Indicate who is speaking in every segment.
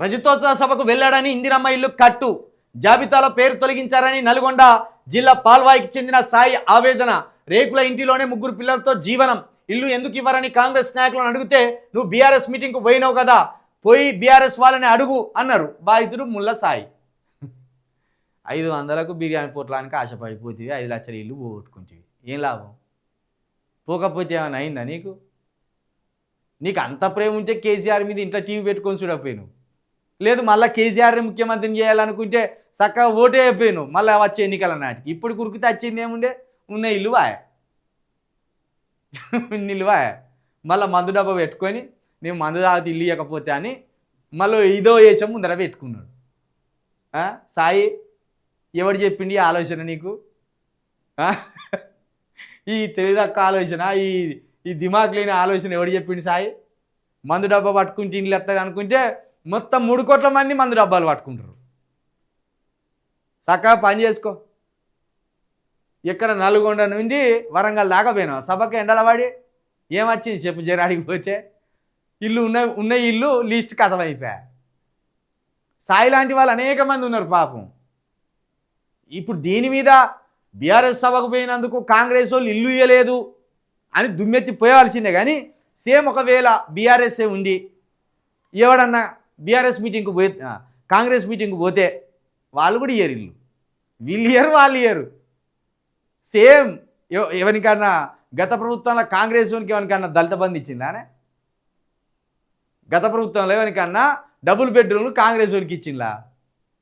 Speaker 1: రజతోత్సవ సభకు వెళ్ళాడని ఇందిరమ్మ ఇల్లు కట్టు. జాబితాలో పేరు తొలగించారని నల్గొండ జిల్లా పాల్వాయికి చెందిన సాయి ఆవేదన. రేకుల ఇంటిలోనే ముగ్గురు పిల్లలతో జీవనం. ఇల్లు ఎందుకు ఇవ్వరని కాంగ్రెస్ నాయకులను అడిగితే నువ్వు బీఆర్ఎస్ మీటింగ్కు పోయినావు కదా పోయి బీఆర్ఎస్ వాళ్ళని అడుగు అన్నారు బాధితుడు ముల్ల సాయి. ఐదు వందలకు బిర్యానీ పొట్లానికి ఆశపడిపోతుంది ఐదు లక్షల ఇల్లు పోగొట్టుకుంటుంది ఏం లాభం? పోకపోతే ఏమైనా అయిందా నీకు? నీకు అంత ప్రేమ ఉంటే కేసీఆర్ మీద ఇంట్లో టీవీ పెట్టుకొని చూడకపోయినావు. లేదు మళ్ళీ కేసీఆర్ని ముఖ్యమంత్రిని చేయాలనుకుంటే చక్కగా ఓటే అయిపోయాను మళ్ళీ వచ్చే ఎన్నికల నాటికి. ఇప్పుడు కురికితే వచ్చింది ఏముండే? ఉన్న ఇల్లు వాయ. మళ్ళీ మందు డబ్బా పెట్టుకొని నేను మందు తాగితే ఇల్లు ఇవ్వకపోతే అని మళ్ళీ ఇదో వేసాం ముందర పెట్టుకున్నాడు. సాయి ఎవడు చెప్పిండి ఈ ఆలోచన నీకు? ఈ తెలివితక్క ఆలోచన ఈ ఈ దిమాగ్ లేని ఆలోచన ఎవడు చెప్పిండు సాయి? మందు డబ్బా పట్టుకుంటే ఇంట్లో వస్తుంది అనుకుంటే మొత్తం మూడు కోట్ల మంది మందు డబ్బాలు పట్టుకుంటారు. చక్కగా పని చేసుకో. ఇక్కడ నల్గొండ నుండి వరంగల్ దాకా పోయినావు? సభకు ఎండలవాడి ఏమొచ్చింది చెప్పు జరాడికి పోతే? ఇల్లు ఉన్న ఉన్న ఇల్లు లిస్ట్ కథమైపోయా సాయి లాంటి వాళ్ళు అనేక మంది ఉన్నారు పాపం. ఇప్పుడు దీని మీద బీఆర్ఎస్ సభకు పోయినందుకు కాంగ్రెస్ వాళ్ళు ఇల్లు ఇవ్వలేదు అని దుమ్మెత్తి పోయవలసిందే. కానీ సేమ్ ఒకవేళ బీఆర్ఎస్ఏ ఉండి ఎవడన్నా బీఆర్ఎస్ మీటింగ్కి పోయి కాంగ్రెస్ మీటింగ్కి పోతే వాళ్ళు కూడా ఇయ్యరు ఇల్లు. వీళ్ళు ఇయ్యరు వాళ్ళు ఇయ్యరు. సేమ్ ఎవ- ఎవరికన్నా గత ప్రభుత్వంలో కాంగ్రెస్ వానికి ఎవరికన్నా దళిత బంధు ఇచ్చిందానే గత ప్రభుత్వంలో ఎవరికన్నా డబుల్ బెడ్రూమ్లు కాంగ్రెస్ వానికి ఇచ్చిందా?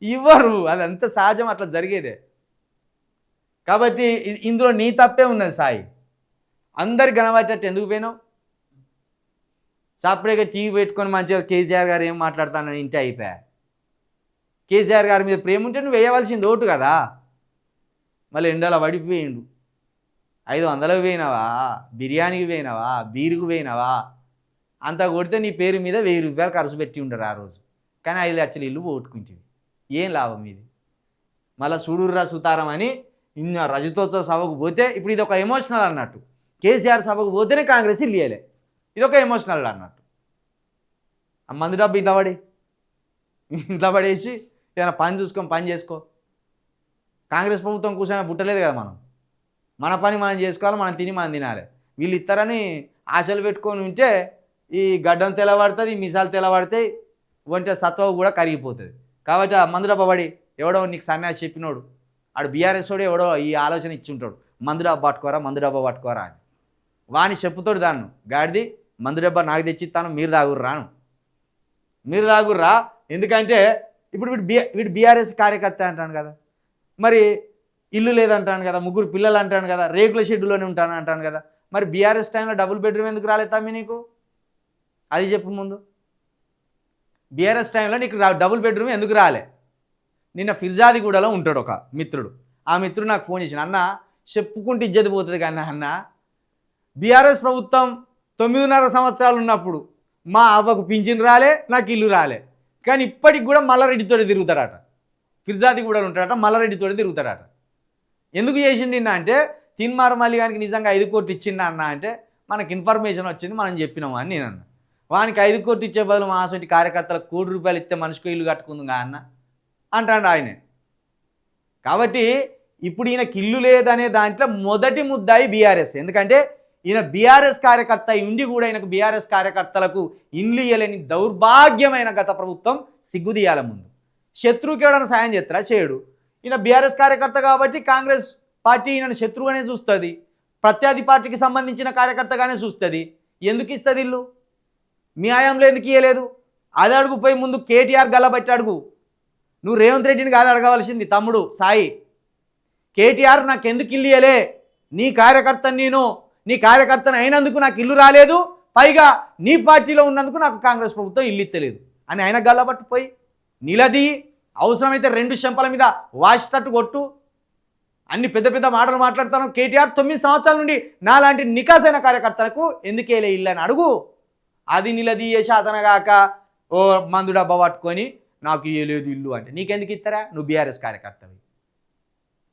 Speaker 1: ఇవ్వరు. అది అంత సహజం అట్లా జరిగేదే. కాబట్టి ఇందులో నీ తప్పే ఉన్నది సాయి. అందరు కనబట్టేటట్టు ఎందుకు పోయినావు? సపరేట్గా టీవీ పెట్టుకొని మంచిగా కేసీఆర్ గారు ఏం మాట్లాడతానని ఇంటి అయిపోయా కేసీఆర్ గారి మీద ప్రేమ ఉంటే నువ్వు వేయవలసింది ఓటు కదా. మళ్ళీ ఎండలో పడిపోయిండు. ఐదు వందలకు పోయినావా? బిర్యానీకి పోయినావా? బీరుకు పోయినావా? అంత కొడితే నీ పేరు మీద వెయ్యి రూపాయలు ఖర్చు పెట్టి ఉండరు ఆ రోజు. కానీ ఐదు లక్షలు ఇల్లు పోగొట్టుకుంటుంది ఏం లాభం ఇది? మళ్ళీ సూడూర్రా సుతారం అని ఇన్న రజతోత్సవ సభకు పోతే ఇప్పుడు ఇది ఒక ఎమోషనల్ అన్నట్టు. కేసీఆర్ సభకు పోతేనే కాంగ్రెస్ ఇల్లు ఇదొక ఇది ఒక ఎమోషనల్ అన్నట్టు. ఆ మందు డబ్బు ఇంట్లో పడి ఇంట్లో పడేసి ఏదైనా పని చూసుకొని పని చేసుకో. కాంగ్రెస్ ప్రభుత్వం కూర్చొని పుట్టలేదు కదా మనం. మన పని మనం చేసుకోవాలి మనం తిని మనం తినాలి. వీళ్ళు ఇస్తారని ఆశలు పెట్టుకొని ఉంటే ఈ గడ్డం తెల్లబడుతుంది ఈ మిసాలు తెల్లబడతాయి వంట సత్వ కూడా కరిగిపోతుంది. కాబట్టి ఆ మందు డబ్బపడి ఎవడో నీకు సన్యాసి చెప్పినోడు ఆడు బీఆర్ఎస్ వాడు ఎవడో ఈ ఆలోచన ఇచ్చి ఉంటాడు మందు డబ్బా పట్టుకోరా మందు డబ్బా పట్టుకోరా అని. వాని చెప్పుతాడు దాన్ని. గాడిది మందు డబ్బా నాకు తెచ్చిస్తాను మీరు తాగుర్రా రాను మీరు తాగుర్రా? ఎందుకంటే ఇప్పుడు వీడు బి వీడు బీఆర్ఎస్ కార్యకర్త అంటాను కదా. మరి ఇల్లు లేదంటాను కదా ముగ్గురు పిల్లలు అంటాను కదా రేకుల షెడ్యూల్లోనే ఉంటాను అంటాను కదా. మరి బీఆర్ఎస్ టైంలో డబుల్ బెడ్రూమ్ ఎందుకు రాలేదు తమ్మి నీకు? అది చెప్పు ముందు. బీఆర్ఎస్ టైంలో నీకు డబుల్ బెడ్రూమ్ ఎందుకు రాలే? నిన్న ఫిర్జాదిగూడలో ఉంటాడు ఒక మిత్రుడు. ఆ మిత్రుడు నాకు ఫోన్ చేసిన అన్న చెప్పుకుంటే ఇజ్జతి పోతుంది కానీ అన్న బీఆర్ఎస్ ప్రభుత్వం తొమ్మిదిన్నర సంవత్సరాలు ఉన్నప్పుడు మా అవ్వకు పింఛన్ రాలే నాకు ఇల్లు రాలే. కానీ ఇప్పటికి కూడా మల్లారెడ్డితో తిరుగుతాడట ఫిర్జాది కూడా ఉంటాడట మల్లారెడ్డితో తిరుగుతాడట ఎందుకు చేసిండి అంటే తిన్మార మల్లిగానికి నిజంగా ఐదు కోట్లు ఇచ్చిండా అన్న అంటే మనకి ఇన్ఫర్మేషన్ వచ్చింది మనం చెప్పినాము అని నేను అన్న. వానికి ఐదు కోట్లు ఇచ్చే బదులు మా సొంటి కార్యకర్తలకు కోటి రూపాయలు ఇస్తే మనిషికి ఇల్లు కట్టుకుందిగా అన్న. అంటాడు ఆయనే. కాబట్టి ఇప్పుడు ఈయనకి ఇల్లు లేదనే దాంట్లో మొదటి ముద్దాయి బీఆర్ఎస్. ఎందుకంటే ఈయన బీఆర్ఎస్ కార్యకర్త ఉండి కూడా ఈయనకు బీఆర్ఎస్ కార్యకర్తలకు ఇండ్లు ఇయ్యలేని దౌర్భాగ్యమైన గత ప్రభుత్వం సిగ్గుదీయాల ముందు. శత్రువుకి ఎవడన్నా సాయం చేస్తారా చేయడు. ఈయన బీఆర్ఎస్ కార్యకర్త కాబట్టి కాంగ్రెస్ పార్టీ ఈయనను శత్రువుగానే చూస్తుంది. ప్రత్యర్థి పార్టీకి సంబంధించిన కార్యకర్తగానే చూస్తుంది. ఎందుకు ఇస్తుంది ఇల్లు? మీ ఆయంలో ఎందుకు ఇయ్యలేదు? అది అడుగుపోయి ముందు కేటీఆర్ గల్లబట్టి అడుగు. నువ్వు రేవంత్ రెడ్డిని కాదు అడగవలసింది తమ్ముడు సాయి. కేటీఆర్ నాకు ఎందుకు ఇల్లు ఇయ్యలే? నీ కార్యకర్త నేను నీ కార్యకర్తను అయినందుకు నాకు ఇల్లు రాలేదు పైగా నీ పార్టీలో ఉన్నందుకు నాకు కాంగ్రెస్ ప్రభుత్వం ఇల్లు ఇత్తలేదు. అని ఆయన గల్లబట్టుపోయి నిలది అవసరమైతే రెండు చెంపల మీద వాసిటట్టు కొట్టు. అన్ని పెద్ద పెద్ద మాటలు మాట్లాడతాను. కేటీఆర్ తొమ్మిది సంవత్సరాల నుండి నాలాంటి నికాసైన కార్యకర్తలకు ఎందుకేలే ఇల్లు అని అడుగు. అది నిలదీయేసి అతనగాక ఓ మందు డబ్బా పట్టుకొని నాకు ఇయ్యలేదు ఇల్లు అంటే నీకెందుకు ఇస్తారా నువ్వు బీఆర్ఎస్ కార్యకర్తవి.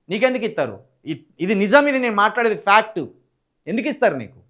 Speaker 1: నీకెందుకు ఇస్తారు ఇ- ఇది నిజం ఇది నేను మాట్లాడేది ఫ్యాక్ట్. ఎందుకు ఇస్తారు నీకు?